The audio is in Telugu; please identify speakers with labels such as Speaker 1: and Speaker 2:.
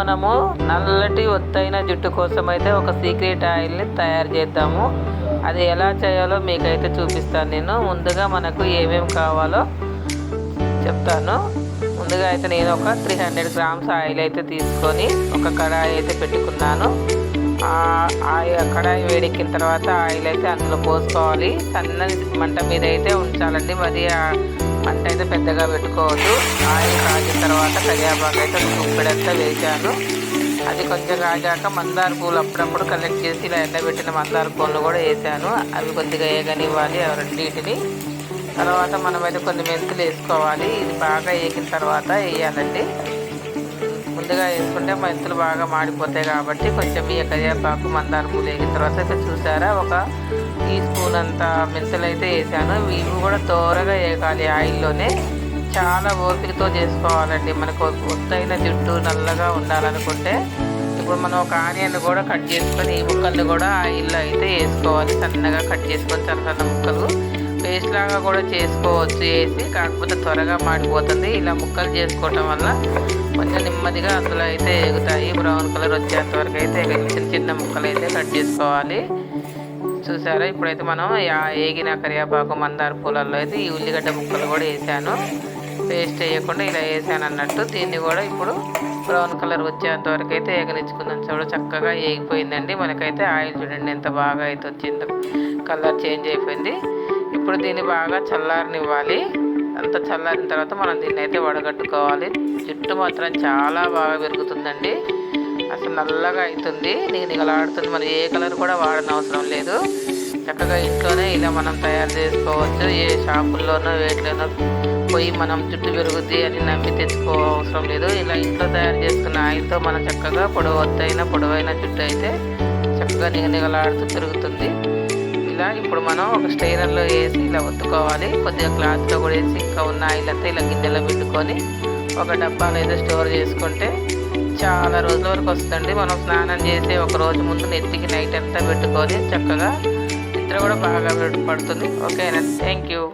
Speaker 1: మనము నల్లటి ఒత్తైన జుట్టు కోసం అయితే ఒక సీక్రెట్ ఆయిల్ని తయారు చేద్దాము. అది ఎలా చేయాలో మీకైతే చూపిస్తాను నేను. ముందుగా మనకు ఏమేమి కావాలో చెప్తాను. ముందుగా అయితే నేను ఒక త్రీ హండ్రెడ్ గ్రామ్స్ ఆయిల్ అయితే తీసుకొని ఒక కడాయి అయితే పెట్టుకున్నాను. ఆయిల్ కడాయి వేడెక్కిన తర్వాత ఆయిల్ అయితే అందులో పోసుకోవాలి. సన్నని మంట మీద అయితే ఉంచాలండి. మరి మంట అయితే పెద్దగా పెట్టుకోవద్దు. ఆయిల్ కాగిన తర్వాత కరియాపాకు అయితే గుప్పెడంతా వేసాను అది కొంచెం కాగాక మందార పూలు అప్పుడప్పుడు కలెక్ట్ చేసి ఇలా ఎండబెట్టిన మందార పూలు కూడా వేసాను అవి కొద్దిగా వేగనివ్వాలి అవి రెండింటిని. తర్వాత మనమైతే కొన్ని మెంతులు వేసుకోవాలి. ఇది బాగా వేగిన తర్వాత వేయాలండి. ముందుగా వేసుకుంటే మెంతులు బాగా మాడిపోతాయి కాబట్టి కొంచెం ఈ కరివేపాకు మందార పూలు వేగిన తర్వాత అయితే చూసారా? ఒక టీ స్పూన్ అంత మెంతులు అయితే వేసాను. ఇవి కూడా త్వరగా వేగాలి ఆయిల్లోనే. చాలా ఓపికతో చేసుకోవాలండి. మనకు ఒత్తైన జుట్టు నల్లగా ఉండాలనుకుంటే ఇప్పుడు మనం ఒక ఆనియన్ కూడా కట్ చేసుకొని ఈ ముక్కలు కూడా ఆయిల్లో అయితే వేసుకోవాలి. సన్నగా కట్ చేసుకొని సన్న సన్న ముక్కలు. పేస్ట్ లాగా కూడా చేసుకోవచ్చు వేసి కాకపోతే త్వరగా మాడిపోతుంది. ఇలా ముక్కలు చేసుకోవటం వల్ల కొంచెం నెమ్మదిగా అందులో అయితే ఎగుతాయి. బ్రౌన్ కలర్ వచ్చేంత వరకు అయితే చిన్న చిన్న ముక్కలు అయితే కట్ చేసుకోవాలి. చూసారా? ఇప్పుడైతే మనం ఏగిన కరివేపాకు మందార పూలల్లో అయితే ఈ ఉల్లిగడ్డ ముక్కలు కూడా వేసాను. పేస్ట్ వేయకుండా ఇలా వేసాను అన్నట్టు. దీన్ని కూడా ఇప్పుడు బ్రౌన్ కలర్ వచ్చేంత వరకు అయితే ఏగనిచ్చుకుందాం. చూడ చక్కగా ఏగిపోయిందండి. మనకైతే ఆయిల్ చూడండి ఎంత బాగా అయితే వచ్చిందో. కలర్ చేంజ్ అయిపోయింది. ఇప్పుడు దీన్ని బాగా చల్లారనివ్వాలి. అంత చల్లారిన తర్వాత మనం దీన్ని అయితే వడగట్టుకోవాలి. జుట్టు మాత్రం చాలా బాగా పెరుగుతుందండి అసలు నల్లగా అవుతుంది నేను నిగలాడుతుంది మనం ఏ కలర్ కూడా వాడనవసరం అవసరం లేదు. చక్కగా ఇంట్లోనే ఇలా మనం తయారు చేసుకోవచ్చు. ఏ షాపుల్లోనో వేటిలోనో పోయి మనం జుట్టు పెరుగుద్ది అని నమ్మి తెచ్చుకో అవసరం లేదు. ఇలా ఇంట్లో తయారు చేసుకున్న ఆయిల్తో మనం చక్కగా పొడవద్దైన పొడవైన జుట్టు అయితే చక్కగా నిగనిగలాడుతూ పెరుగుతుంది ఇప్పుడు మనం ఒక స్టైనర్లో వేసి ఇలా ఒత్తుకోవాలి. కొద్దిగా క్లాత్లో కూడా వేసి ఇంకా ఉన్న ఆయిల్ అంతా ఇలా గిన్నెలో పెట్టుకొని ఒక డబ్బాలో అయితే స్టోర్ చేసుకుంటే చాలా రోజుల వరకు వస్తుంది మనం స్నానం చేసి ఒక రోజు ముందు నెత్తికి నైట్ అంతా పెట్టుకొని చక్కగా నిద్ర కూడా బాగా పడుతుంది. ఓకేనా? Thank you.